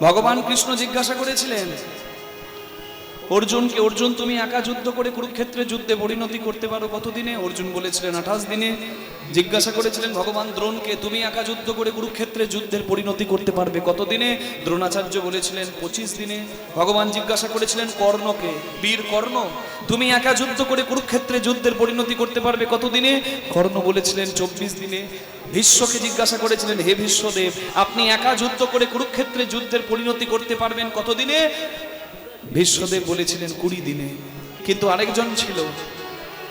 ভগবান কৃষ্ণ জিজ্ঞাসা করেছিলেন, অর্জুনকে, অর্জুন, তুমি একা যুদ্ধ করে কুরুক্ষেত্রে যুদ্ধে পরিণতি করতে পারো কতদিনে? অর্জুন বলেছিলেন, আঠাশ দিনে। জিজ্ঞাসা করেছিলেন, ভগবান দ্রোণকে, তুমি একা যুদ্ধ করে কুরুক্ষেত্রে যুদ্ধের পরিণতি করতে পারবে কতদিনে? দ্রোণাচার্য বলেছিলেন, পঁচিশ দিনে। ভগবান জিজ্ঞাসা করেছিলেন, কর্ণকে, বীর কর্ণ, তুমি একা যুদ্ধ করে কুরুক্ষেত্রে যুদ্ধের পরিণতি করতে পারবে কতদিনে? কর্ণ বলেছিলেন, চব্বিশ দিনে। ভীষ্মকে জিজ্ঞাসা করেছিলেন, হে ভীষ্মদেব, আপনি একা যুদ্ধ করে কুরুক্ষেত্রে যুদ্ধের পরিণতি করতে পারবেন কতদিনে? ভীষ্মদেব বলেছিলেন, কুড়ি দিনে। কিন্তু আরেকজন ছিল,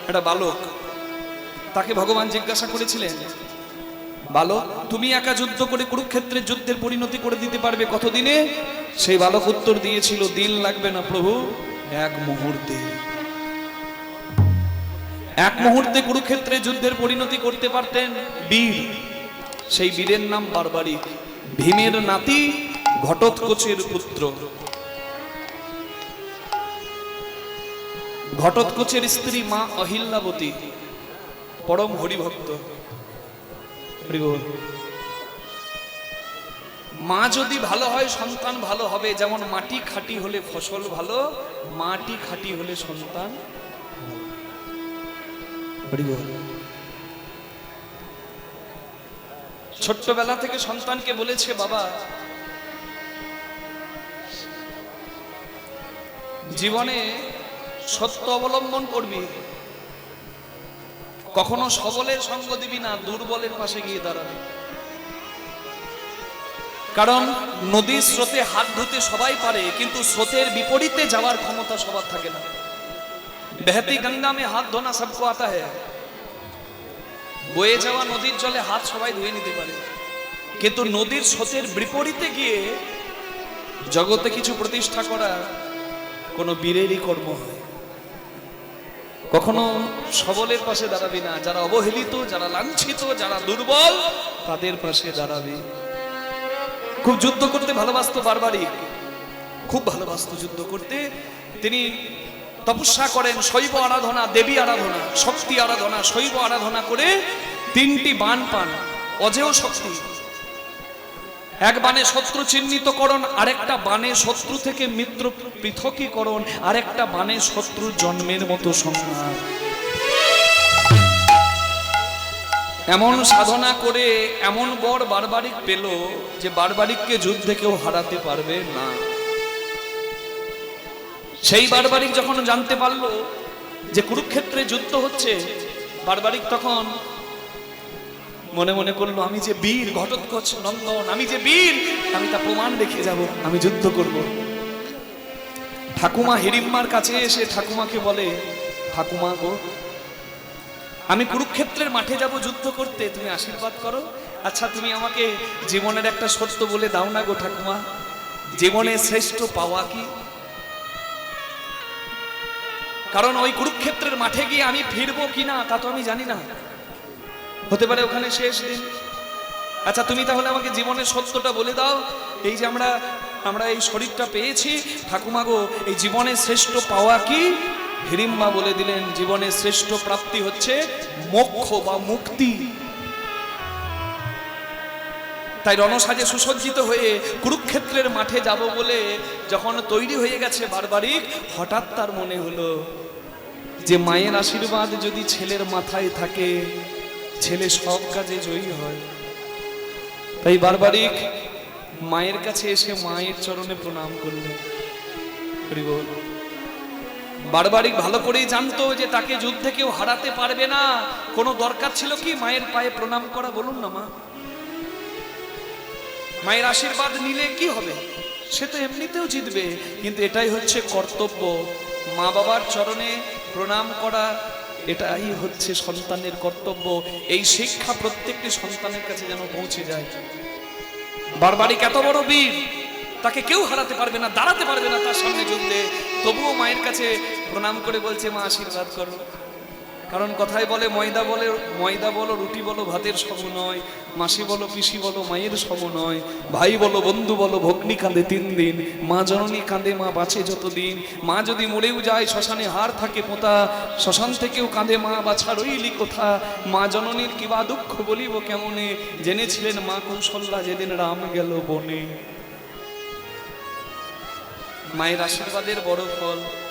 একটা বালক, তাকে ভগবান জিজ্ঞাসা করেছিলেন, বালক, তুমি একা যুদ্ধ করে কুরুক্ষেত্রে যুদ্ধের পরিণতি করে দিতে পারবে কতদিনে? সেই বালক উত্তর দিয়েছিল, দিন লাগবে না প্রভু, এক মুহূর্তে। এক মুহূর্তে কুরুক্ষেত্রে যুদ্ধের পরিণতি করতে পারতেন বীর। সেই বীরের নাম বারবারিক ভীমের নাতি ঘটোৎকোচের পুত্র। ঘটোৎকোচের স্ত্রী মা অহিল্যাবতী, পরম হরিভক্ত। মা যদি ভালো হয়, সন্তান ভালো হবে। যেমন মাটি খাঁটি হলে ফসল ভালো, মাটি খাঁটি হলে সন্তান বল। ছোট্টবেলা থেকে সন্তানকে বলেছে, বাবা, জীবনে সত্য অবলম্বন করবি। কখনো সবলের সঙ্গ দিবি না, দুর্বলের পাশে গিয়ে দাঁড়াবি। কারণ নদীর স্রোতে হাত ধুতে সবাই পারে, কিন্তু স্রোতের বিপরীতে যাওয়ার ক্ষমতা সবার থাকে না। বেহতি গঙ্গা মে হাত ধোনা সবকো আতা হ্যায় বয়ে যাওয়া নদীর জলে হাত সবাই ধুয়ে নিতে পারে কিন্তু নদীর স্রোতের বিপরীতে গিয়ে জগতে কিছু প্রতিষ্ঠা করা কোনো বীরেরই কর্ম কখনো সবলের পাশে দাঁড়াবি না যারা অবহেলিত যারা লাঞ্ছিত যারা দুর্বল তাদের পাশে দাঁড়াবি খুব যুদ্ধ করতে ভালোবাসতো বারবারই। খুব ভালোবাসতো যুদ্ধ করতে। তিনি তপস্যা করেন, শৈব আরাধনা, দেবী আরাধনা, শক্তি আরাধনা, শৈব আরাধনা করে তিনটি বান পান, অজেয় শক্তি। এক বানে শত্রু চিহ্নিতকরণ আরেকটা বানে শত্রু থেকে মিত্র পৃথকীকরণ, আরেকটা বানে শত্রু জন্মের মতো সংহার। এমন সাধনা করে এমন বর বারবারিক পেল যে বারবারিককে যুদ্ধে কেউ হারাতে পারবে না। সেই বারবারিক যখন জানতে পারল যে কুরুক্ষেত্রে যুদ্ধ হচ্ছে, বারবারিক তখন মনে মনে করল, আমি যে বীর, ঘটোৎকচ নন্দন, আমি যে বীর, আমি তা প্রমাণ রেখে যাব, আমি যুদ্ধ করব। ঠাকুমা হিড়িম্মার কাছে এসে ঠাকুমাকে বলে, ঠাকুমা গো, আমি কুরুক্ষেত্রের মাঠে যাব যুদ্ধ করতে, তুমি আশীর্বাদ করো। আচ্ছা তুমি আমাকে জীবনের একটা সত্য বলে দাও না গো ঠাকুমা। জীবনে শ্রেষ্ঠ পাওয়া কি? কারণ ওই কুরুক্ষেত্রের মাঠে গিয়ে আমি ফিরবো কিনা তা তো আমি জানি না। হতে পারে ওখানে শেষ দিন। আচ্ছা তুমি তাহলে আমাকে জীবনের সত্যটা বলে দাও। এই যে আমরা আমরা এই শরীরটা পেয়েছি। ঠাকুমা গো, এই জীবনের শ্রেষ্ঠ পাওয়া কি? হিরিম্মা বলে দিলেন জীবনের শ্রেষ্ঠ প্রাপ্তি হচ্ছে মোক্ষ বা মুক্তি। তাই রণসাজে সুসজ্জিত হয়ে কুরুক্ষেত্রের মাঠে যাব বলে যখন তৈরি হয়ে গেছে বারবারিক, হঠাৎ তার মনে হলো যে মায়ের আশীর্বাদ যদি ছেলের মাথায় থাকে, ছেলে সব কাজে জয়ী হয়। তাই বারবারিক মায়ের কাছে এসে মায়ের চরণে প্রণাম করলেন বল। বারবারিক ভালো করেই জানতো যে তাকে যুদ্ধে কেউ হারাতে পারবে না। কোনো দরকার ছিল কি মায়ের পায়ে প্রণাম করা? বলুন না মা। মায়ের আশীর্বাদ নিলে কি হবে? সে তো এমনিতেও জিতবে, কিন্তু এটাই হচ্ছে কর্তব্য। মা বাবার চরণে প্রণাম করা, এটাই হচ্ছে সন্তানের কর্তব্য। এই শিক্ষা প্রত্যেকটি সন্তানের কাছে যেন পৌঁছে যায়। বারবারিক এত বড় বীর, তাকে কেউ হারাতে পারবে না, দাঁড়াতে পারবে না তার সামনে যুদ্ধে তবুও মায়ের কাছে প্রণাম করে বলছে, মা, আশীর্বাদ করো। কারণ কথায় বলে ময়দা বলে, ময়দা বলো, রুটি বলো, ভাতের সম নয় মাসি বলো, পিসি বলো, মায়ের সম নয় ভাই বলো, বন্ধু বলো, ভগ্নি কাঁদে তিন দিন, মা জননী কাঁদে, মা বাঁচে যতদিন। মা যদি মরেও যায়, শ্মশানে হার থাকে পোতা, শ্মশান থেকেও কাঁদে মা বাছা, রইলি কোথা? মা জননীর কিবা দুঃখ বলিব কেমনে? জেনেছিলেন মা কৌশল্যা, যেদিন রাম গেল বনে। মায়ের আশীর্বাদের বড় ফল।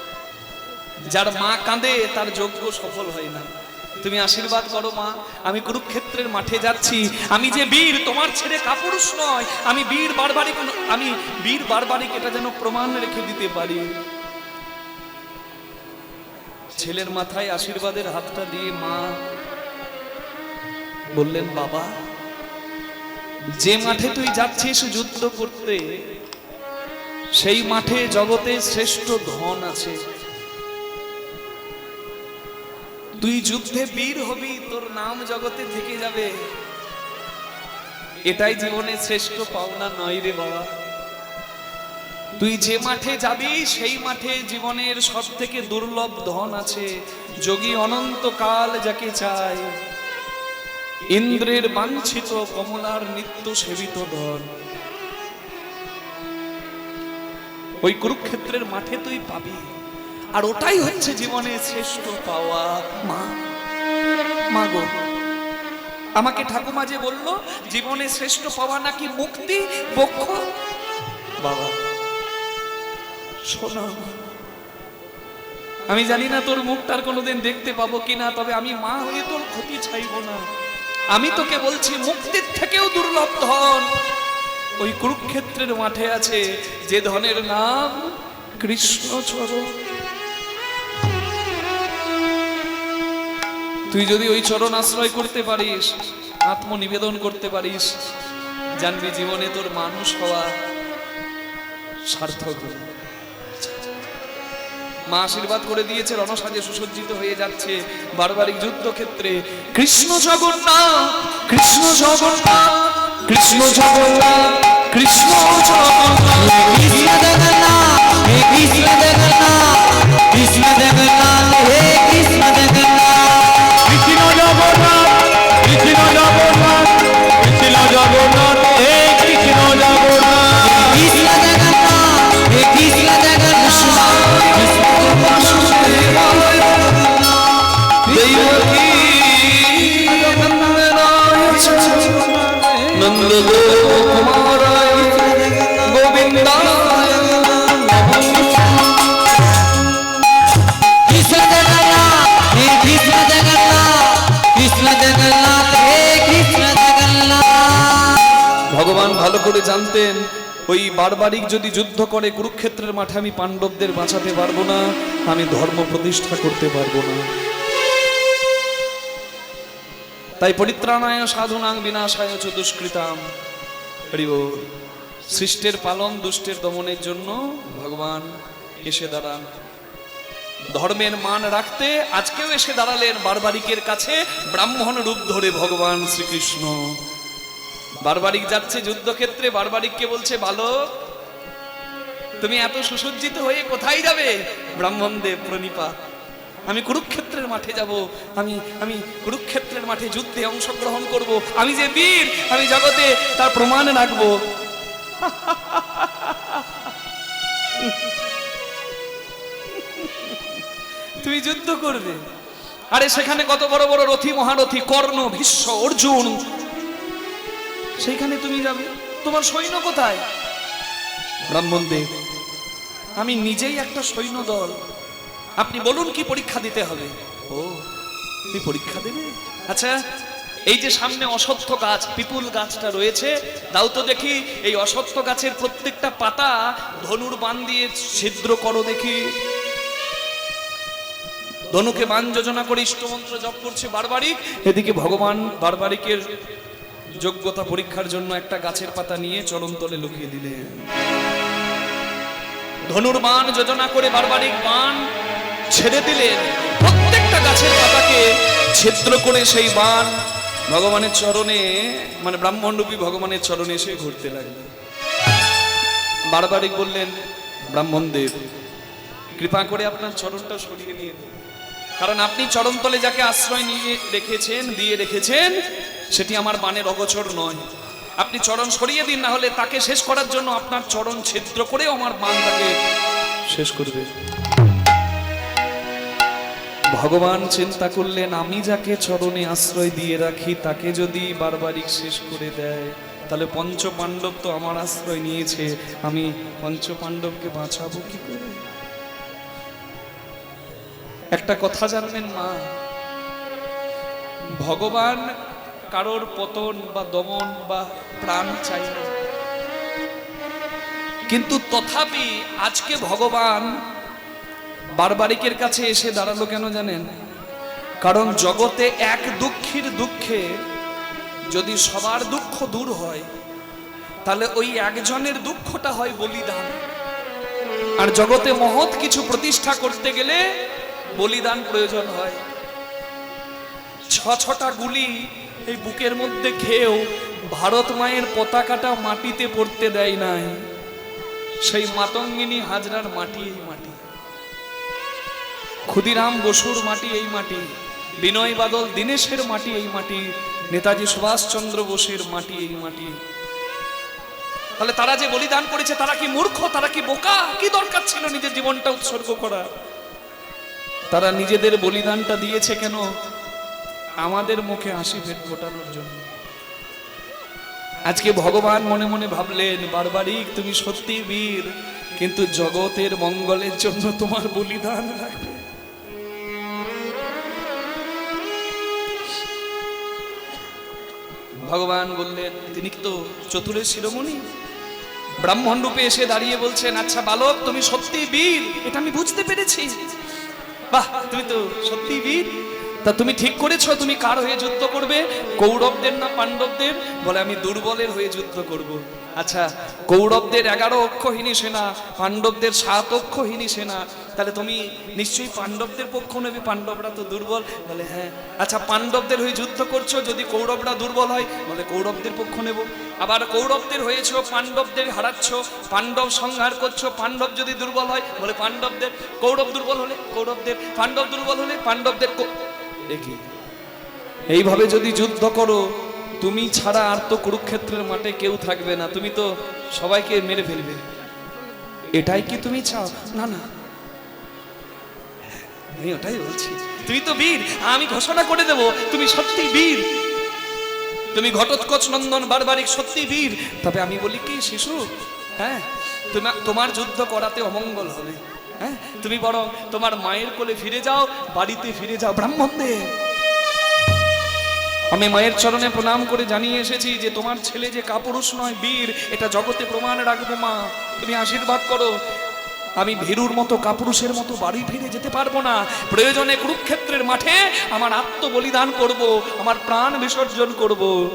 যার মা কাঁদে, তার যোগ্য সফল হয় না। তুমি আশীর্বাদ করো মা, আমি কুরুক্ষেত্রের মাঠে যাচ্ছি। আমি যে বীর, তোমার ছেলে কাপুরুষ নয়। আমি বীর বারবারিক আমি বীর বারবারিক এটা যেন প্রমাণ রেখে দিতে পারি। ছেলের মাথায় আশীর্বাদের হাতটা দিয়ে মা বললেন, বাবা, যে মাঠে তুই যাচ্ছিস যুদ্ধ করতে, সেই মাঠে জগতে শ্রেষ্ঠ ধন আছে। তুই যুদ্ধে বীর হবি, তোর নাম জগতে থেকে যাবে। এটাই জীবনে শ্রেষ্ঠ পাওনা, নয় রে বাবা। তুই যে মাঠে যাবি, সেই মাঠে জীবনের সব থেকে দুর্লভ ধন আছে। যোগী অনন্তকাল যাকে চায়, ইন্দ্রের বাঞ্ছিত কমলার নিত্য সেবিত ধন ওই কুরুক্ষেত্রের মাঠে তুই পাবি। আর ওটাই হচ্ছে জীবনের শ্রেষ্ঠ পাওয়া। মা মা গো, আমাকে ঠাকুমা যে বলল জীবনে শ্রেষ্ঠ পাওয়া নাকি মুক্তি পক্ষ বাবা, শোনা, আমি জানি না তোর মুখটার কোনোদিন দেখতে পাবো কিনা, তবে আমি মা হয়ে তোর ক্ষতি চাইব না। আমি তোকে বলছি, মুক্তির থেকেও দুর্লভ ধন। ওই কুরুক্ষেত্রের মাঠে আছে যে ধনের নাম কৃষ্ণচরণ। তুই যদি ওই চরণ আশ্রয় করতে পারিস, আত্মনিবেদন করতে পারিস, জানবি জীবনে তোর মানুষ হওয়া সার্থক। মা আশীর্বাদ করে দিয়েছে, রণসাজে সুসজ্জিত হয়ে যাচ্ছে বারবারিক যুদ্ধক্ষেত্রে। কৃষ্ণ জগন্নাথ কৃষ্ণ জগন্নাথ কৃষ্ণ জগন্নাথ কৃষ্ণ জগন্নাথ। ওই বারবারিক যদি যুদ্ধ করে, কুরুক্ষেত্রের মাঠে আমি পাণ্ডবদের বাঁচাতে পারব না, আমি ধর্ম প্রতিষ্ঠা করতে পারব না। তাই পরিত্রাণায় সাধুনাং বিনাশায় চ দুষ্কৃতাম। সৃষ্টের পালন দুষ্টের দমনের জন্য ভগবান এসে দাঁড়ান। ধর্মের মান রাখতে আজকেও এসে দাঁড়ালেন বারবারিকের কাছে ব্রাহ্মণ রূপ ধরে ভগবান শ্রীকৃষ্ণ। বারবারিক যাচ্ছে যুদ্ধক্ষেত্রে, বারবারিককে বলছে বালক তুমি এত সুসজ্জিত হয়ে কোথায় যাবে? ব্রাহ্মণ দেব প্রণিপাত আমি কুরুক্ষেত্রের মাঠে যাব, আমি আমি কুরুক্ষেত্রের মাঠে যুদ্ধে অংশগ্রহণ করব, আমি যে বীর, আমি জগতে তার প্রমাণ রাখব। তুমি যুদ্ধ করবে। আরে সেখানে কত বড় বড় রথী, মহারথী, কর্ণ, ভীষ্ম, অর্জুন সেইখানে তুমি যাবে। তোমার সৈন্য কোথায়? ব্রাহ্মণ দেব। আমি নিজেই একটা সৈন্য দল। আপনি বলুন কি পরীক্ষা দিতে হবে? ও তুমি পরীক্ষা দেবে? আচ্ছা এই যে সামনে অসত্য গাছ পিপুল গাছটা রয়েছে দাও তো দেখি এই অসত্য গাছের প্রত্যেকটা পাতা ধনুর বান দিয়ে ছিদ্র করো দেখি। ধনুকে বান যোজনা করে ইষ্টমন্ত্র জপ করছে বারবারিক এদিকে ভগবান বারবারিকের যোগ্যতা পরীক্ষার জন্য একটা গাছের পাতা নিয়ে চরণতলে লুকিয়ে দিলেন। ধনুর বান যোজনা করে বারবারিক বান ছেড়ে দিলেন। প্রত্যেকটা গাছের পাতাকে ছিদ্র করে সেই বান ভগবানের চরণে মানে ব্রাহ্মণরূপী ভগবানের চরণে এসে ঘুরতে লাগলেন বারবারিক বললেন ব্রাহ্মণ দেব কৃপা করে আপনার চরণটা সরিয়ে নিয়ে কারণ আপনি চরণতলে যাকে আশ্রয় নিয়ে রেখেছেন, দিয়ে রেখেছেন সেটি আমার বানের অগোচর নয়। আপনি চরণ সরিয়ে দিন না হলে তাকে শেষ করার জন্য আপনার চরণ ছিদ্র করেও আমার বান তাকে শেষ করবে। ভগবান চিন্তা করলেন, আমি যাকে চরণে আশ্রয় দিয়ে রাখি, তাকে যদি বারবারিক শেষ করে দেয়, তাহলে পঞ্চ পাণ্ডব তো আমার আশ্রয় নিয়েছে। আমি পঞ্চ পাণ্ডবকে বাঁচাবো কি করে? একটা কথা জানবেন মা, ভগবান কারোর পতন বা দমন বা প্রাণ চাই না। কিন্তু তথাপি আজকে ভগবান বারবারিকের কাছে এসে দাঁড়াল কেন জানেন? কারণ জগতে এক দুঃখীর দুঃখে যদি সবার দুঃখ দূর হয়, তাহলে ওই একজনের দুঃখটা হয় বলিদান। আর জগতে মহৎ কিছু প্রতিষ্ঠা করতে গেলে বলিদান প্রয়োজন হয়। ছ ছটা গুলি এই বুকের মধ্যে খেয়েও ভারত মায়ের পতাকাটা মাটিতে পড়তে দেয় নাই। সেই মাতঙ্গিনী হাজরার মাটি এই মাটি। ক্ষুদিরাম বসুর মাটি এই মাটি, বিনয় বাদল দীনেশের মাটি এই মাটি, নেতাজি সুভাষচন্দ্র বোসের মাটি এই মাটি। তাহলে তারা যে বলিদান করেছে, তারা কি মূর্খ, তারা কি বোকা? কি দরকার ছিল নিজের জীবনটা উৎসর্গ করা তারা নিজেদের বলিদানটা দিয়েছে কেন? আমাদের মুখে হাসি ফেট ফোটানোর জন্য। আজকে ভগবান মনে মনে ভাবলেন, বারবারিক, তুমি সত্যি বীর, কিন্তু জগতের মঙ্গলের জন্য তোমার বলিদান ভগবান বললেন, তিনি তো চতুরের শিরোমণি? ব্রাহ্মণ রূপে এসে দাঁড়িয়ে বলছেন আচ্ছা বালক, তুমি সত্যি বীর, এটা আমি বুঝতে পেরেছি। বাহ, তুমি তো সত্যি বীর। তা তুমি ঠিক করেছ, তুমি কার হয়ে যুদ্ধ করবে? কৌরবদের না পাণ্ডবদের? বলে, আমি দুর্বলের হয়ে যুদ্ধ করব। আচ্ছা কৌরবদের এগারো অক্ষহীনী সেনা, পাণ্ডবদের সাত অক্ষহীনী সেনা, তাহলে তুমি নিশ্চয়ই পাণ্ডবদের পক্ষ নেবে? পাণ্ডবরা তো দুর্বল। বলে হ্যাঁ। আচ্ছা পাণ্ডবদের হয়ে যুদ্ধ করছ, যদি কৌরবরা দুর্বল হয়, বলে, কৌরবদের পক্ষ নেব। আবার কৌরবদের হয়েছো, পাণ্ডবদের হারাচ্ছ, পাণ্ডব সংহার করছ, পাণ্ডব যদি দুর্বল হয়, বলে, পাণ্ডবদের, কৌরব দুর্বল হলে, কৌরবদের, পাণ্ডব দুর্বল হলে, পাণ্ডবদের কি? এইভাবে যদি যুদ্ধ করো, তুমি ছাড়া আর তো কুরুক্ষেত্রের মাঠে কেউ থাকবে না। তুমি তো সবাইকে মেরে ফেলবে। এটাই কি তুমি চাও? না না। আমি ওটাই বলছি। তুই তো বীর, আমি ঘোষণা করে দেব, তুমি সত্যি বীর। তুমি ঘটোৎকচ নন্দন বারবারিক সত্যি বীর। তবে আমি বলি কি, শিশু? হ্যাঁ তোমার যুদ্ধ করাতে অমঙ্গল হবে। হ্যাঁ? তুমি বরং তোমার মায়ের কোলে ফিরে যাও, বাড়িতে ফিরে যাও, ব্রাহ্মণদের। আমি মায়ের চরণে প্রণাম করে জানিয়ে এসেছি যে তোমার ছেলে যে কাপুরুষ নয়, বীর, এটা জগতে প্রমাণ রাখব, মা। তুমি আশীর্বাদ করো। আমি ভেরুর মতো, কাপুরুষের মতো বাড়ি ফিরে যেতে পারব না। প্রয়োজনে কুরুক্ষেত্রের মাঠে আমার আত্মবলিদান করব, আমার প্রাণ বিসর্জন করব।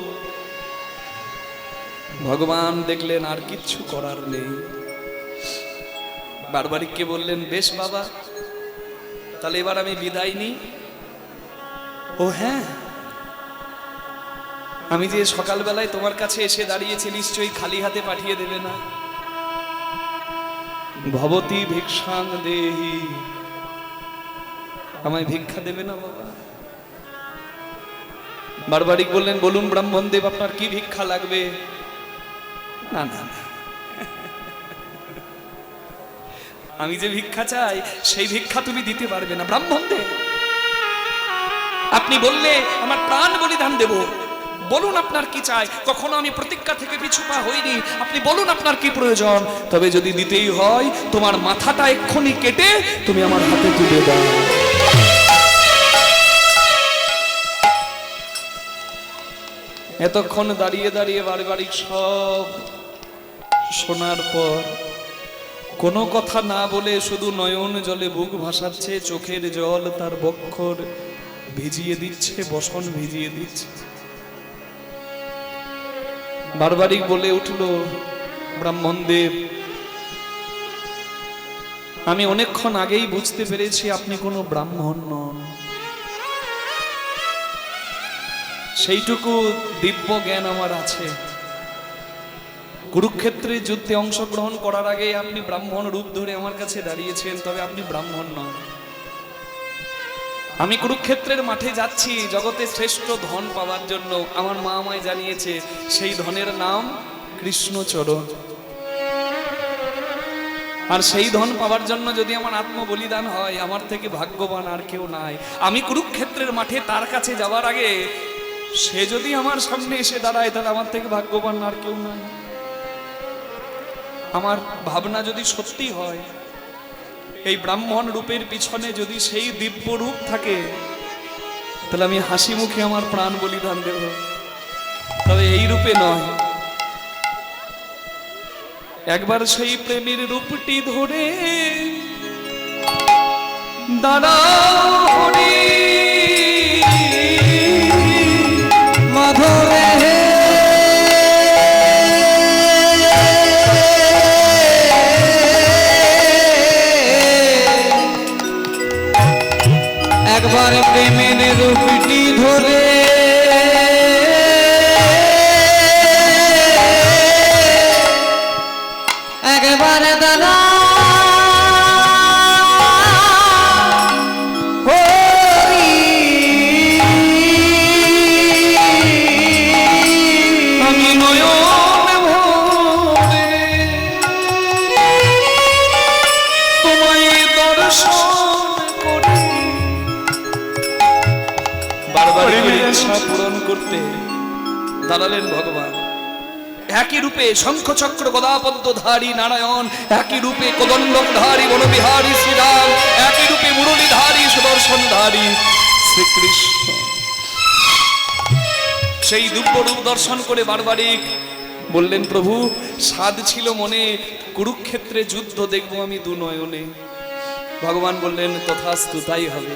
ভগবান দেখলেন আর কিচ্ছু করার নেই। বারবারিককে বললেন, বেশ বাবা, তাহলে এবার আমি বিদায় নিই। ও হ্যাঁ আমি যে সকালবেলায় তোমার কাছে এসে দাঁড়িয়েছি, নিশ্চয়ই খালি হাতে পাঠিয়ে দেবে না? ভবতী ভিক্ষাং দেহি। আমায় ভিক্ষা দেবে না বাবা। বারবারিক বললেন, বলুন ব্রাহ্মণ দেব আপনার কি ভিক্ষা লাগবে? না না না। আমি যে ভিক্ষা চাই, সেই ভিক্ষা তুমি দিতে পারবে না ব্রাহ্মণ দেব আপনি বললে, আমার প্রাণ বলিদান দেব। বলুন আপনার কি চাই, কখনো আমি প্রতিজ্ঞা থেকে পিছু পা হইনি। আপনি বলুন আপনার কি প্রয়োজন। তবে যদি দিতেই হয়, তোমার মাথাটা এক্ষুনি কেটে তুমি আমার হাতে তুলে দাও। এতক্ষণ দাঁড়িয়ে দাঁড়িয়ে বাড়ি বাড়ি সব শোনার পর কোনো কথা না বলে শুধু নয়ন জলে বুক ভাসাচ্ছে, চোখের জল তার বক্ষর ভিজিয়ে দিচ্ছে, বসন ভিজিয়ে দিচ্ছে। বারবারিক বলে উঠল, ব্রাহ্মণদেব, আমি অনেকক্ষণ আগেই বুঝতে পেরেছি আপনি কোনো ব্রাহ্মণ নন। সেইটুকু দিব্য জ্ঞান আমার আছে। কুরুক্ষেত্রের যুদ্ধে অংশগ্রহণ করার আগে আপনি ব্রাহ্মণ রূপ ধরে আমার কাছে দাঁড়িয়েছেন, তবে আপনি ব্রাহ্মণ নন। আমি কুরুক্ষেত্রের মাঠে যাচ্ছি, জগতে শ্রেষ্ঠ ধন পাওয়ার জন্য। আমার মা আমায় জানিয়েছে, সেই ধনের নাম কৃষ্ণচরণ। আর সেই ধন পাওয়ার জন্য যদি আমার আত্ম বলিদান হয়, আমার থেকে ভাগ্যবান আর কেউ নাই। আমি কুরুক্ষেত্রের মাঠে তার কাছে যাওয়ার আগে, সে যদি আমার সামনে এসে দাঁড়ায়, তাহলে আমার থেকে ভাগ্যবান আর কেউ নাই। আমার ভাবনা যদি সত্যি হয়, এই ব্রাহ্মণ রূপের পিছনে যদি সেই দিব্য রূপ থাকে, তাহলে আমি হাসি মুখে আমার প্রাণ বলিদান দেব। তবে এই রূপে নয়। একবার সেই প্রেমের রূপটি ধরে দাঁড়াও ধরে একই রূপে শঙ্খচক্র গদাপদ্মধারী নারায়ণ, একই রূপে কোদণ্ডধারী বনবিহারী শ্রীরাম, একই রূপে মুরলীধারী সুদর্শনধারী শ্রীকৃষ্ণ। সেই দিব্যরূপ দর্শন করে বারবারিক বললেন, প্রভু সাদ ছিল মনে, কুরুক্ষেত্রে যুদ্ধ দেখব আমি দু নয়নে। ভগবান বললেন, তথাস্তু তাই হবে।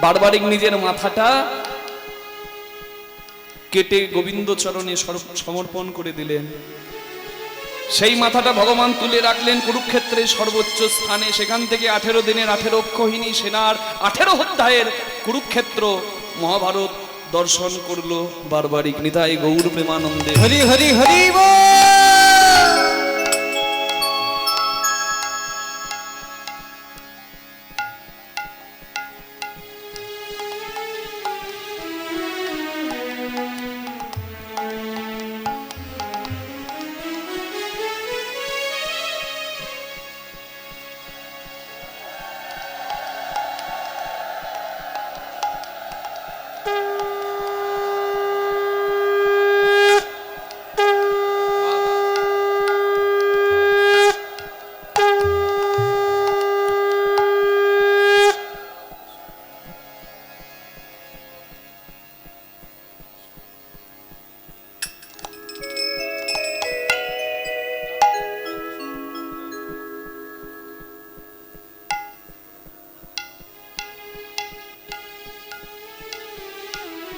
বারবারিক নিজের মাথাটা কেটে গোবিন্দ চরণে সমর্পণ করে দিলেন। সেই মাথাটা ভগবান তুলে রাখলেন কুরুক্ষেত্রের সর্বোচ্চ স্থানে। সেখান থেকে আঠেরো দিনের আঠেরো অক্ষহীনী সেনার আঠেরো অধ্যায়ের কুরুক্ষেত্র মহাভারত দর্শন করল বারবারিক। নিতাই গৌর প্রেমানন্দে। হরি হরি হরি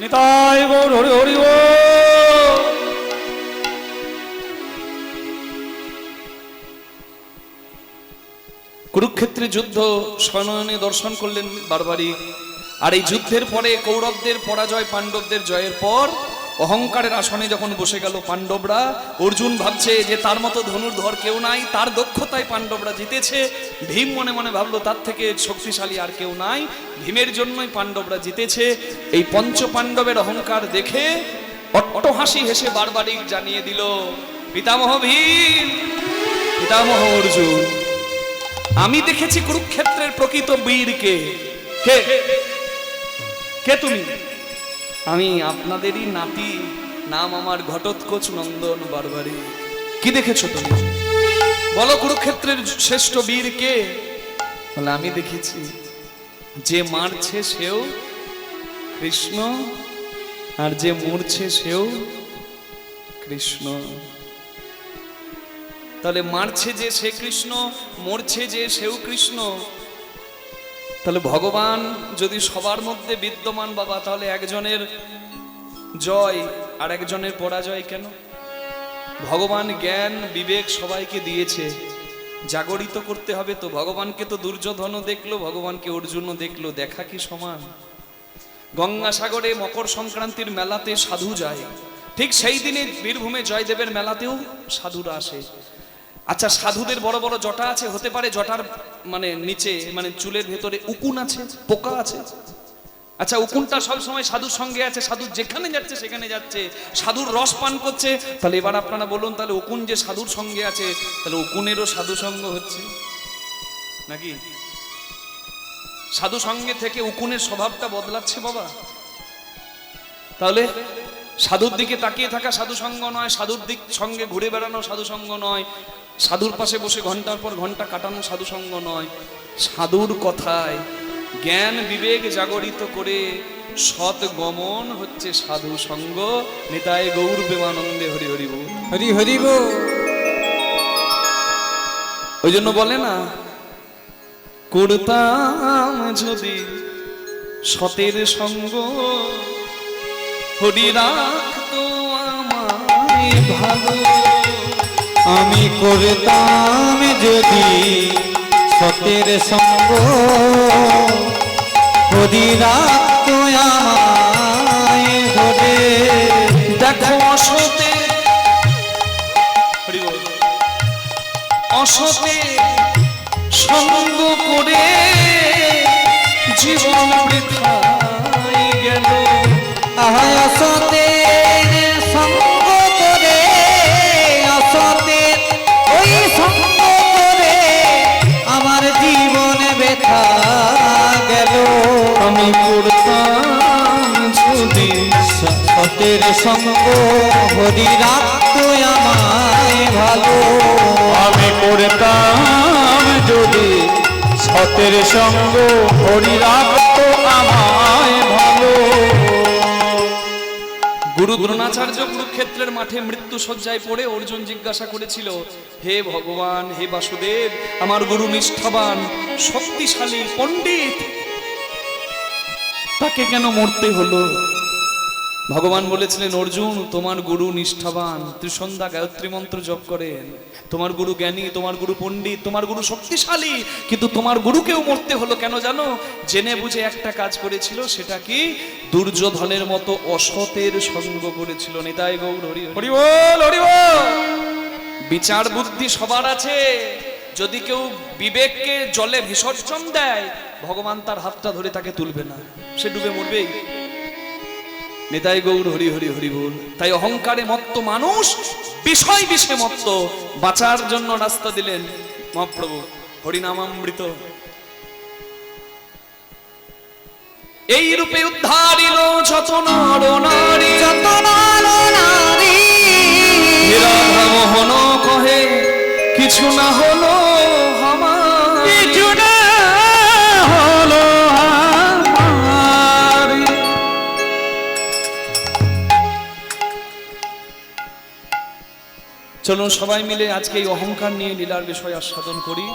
নিতাই গৌর, হরি হরি ও কুরুক্ষেত্রে যুদ্ধ স্বয়নে দর্শন করলেন বারবারই। আর এই যুদ্ধের পরে কৌরবদের, পরাজয় পাণ্ডবদের জয়ের পর অহংকারের আসনে যখন বসে গেল পাণ্ডবরা, অর্জুন ভাবছে যে তার মতো ধনুর্ধর কেউ নাই, তার দক্ষতায় পাণ্ডবরা জিতেছে। ভীম মনে মনে ভাবলো, তার থেকে শক্তিশালী আর কেউ নাই। ভীমের জন্যই পাণ্ডবরা জিতেছে। এই পঞ্চ পাণ্ডবের অহংকার দেখে অট্ট হাসি হেসে বারবারই জানিয়ে দিল, পিতামহ ভীম, পিতামহ অর্জুন, আমি দেখেছি কুরুক্ষেত্রের প্রকৃত বীরকে। কে? কে তুমি? আমি আপনাদেরই নাতি, নাম আমার ঘটোৎকোচ নন্দন বারবারি কি দেখেছ তুমি? বলো কুরুক্ষেত্রের শ্রেষ্ঠ বীর কে? বলে আমি দেখেছি, যে মারছে সেও কৃষ্ণ, আর যে মরছে সেও কৃষ্ণ। তাহলে মারছে যে সে কৃষ্ণ, মরছে যে সেও কৃষ্ণ তাহলে ভগবান যদি সবার মধ্যে বিদ্যমান বাবা, তাহলে একজনের জয় আর একজনের পরাজয় কেন? ভগবান জ্ঞান, বিবেক সবাইকে দিয়েছে। জাগরিত করতে হবে তো। ভগবানকে তো দুর্যোধনও দেখল, ভগবানকে অর্জুনও দেখল। দেখা কি সমান? গঙ্গাসাগরে মকর সংক্রান্তির মেলাতে সাধু যায়। ঠিক সেই দিনে বীরভূমে জয়দেবের মেলাতেও সাধুরা আসে। আচ্ছা সাধুদের বড় বড় জটা আছে? হতে পারে জটার মানে নিচে মানে চুলের ভেতরে উকুন আছে, পোকা আছে? আচ্ছা উকুনটা সব সময় সাধুর সঙ্গে আছে সাধু যেখানে যাচ্ছে, সেখানে যাচ্ছে। সাধুর রস পান করছে। তাহলে এবার আপনারা বলুন, তাহলে উকুন যে সাধুর সঙ্গে আছে, তাহলে উকুনেরও সাধু সঙ্গ হচ্ছে? নাকি? সাধু সঙ্গে থেকে উকুনের স্বভাবটা বদলাচ্ছে বাবা। তাহলে সাধুর দিকে তাকিয়ে থাকা সাধু সঙ্গ নয়, সাধুর দিক সঙ্গে ঘুরে বেড়ানো সাধু সঙ্গ নয়। সাধুর পাশে বসে ঘণ্টার পর ঘণ্টা কাটানো সাধু সঙ্গ নয়। সাধুর কথায় জ্ঞান বিবেক জাগরিত করে সৎ গমন হচ্ছে সাধু সঙ্গ। নিতায় গৌর প্রেমানন্দে হরি হরি বল। হরি হরি বল ওই জন্য বলে না করতাম যদি সতের সঙ্গ হরি রাখতো আমায় ভালো। আমি করতাম যদি সতের সঙ্গ। হরি রাখতো আমায় ধরে। দেখো অসতে অসতে সঙ্গ সঙ্গ হরি রাখতো আমায় ভালো। আমি করতাম যদি সতের সঙ্গ হরি রাখতো আমায় ভালো। গুরু দ্রোণাচার্য কুরুক্ষেত্রের মাঠে মৃত্যু সজ্জায় পড়ে অর্জুন জিজ্ঞাসা করেছিল হে ভগবান হে বাসুদেব আমার গুরু নিষ্ঠাবান শক্তিশালী পণ্ডিত তাকে কেন মরতে হলো? ভগবান বলেছিলেন অর্জুন তোমার গুরু নিষ্ঠাবান ত্রিসন্ধ্যা গায়ত্রী মন্ত্র জপ করেন। তোমার গুরু জ্ঞানী তোমার গুরু পণ্ডিত তোমার গুরু শক্তিশালী কিন্তু তোমার গুরুকেও মরতে হলো কেন জানো? জেনে বুঝে একটা কাজ করেছিল সেটা কি? দুর্যোধনের মতো অসতের সঙ্গ করেছিল। নিতাই গৌর হরি হরি। বল হরি বল! বিচার বুদ্ধি সবার আছে। যদি কেউ বিবেককে জলে বিসর্জন দেয় ভগবান তার হাতটা ধরে তাকে তুলবে না। সে ডুবে মরবেই। নেতাই গৌর হরি হরি হরি বল। তাই অহংকারে মত্ত মানুষ বিষয় বিষে মত্ত বাঁচার জন্য রাস্তা দিলেন মহাপ্রভু। হরিনামামৃত এই রূপে উদ্ধারিল যত নর। নারী যত নর। নারী মোহন কহে কিছু না হলো চলুন সবাই মিলে আজকে এই অহংকার নিয়ে লীলার বিষয় আস্বাদন করি।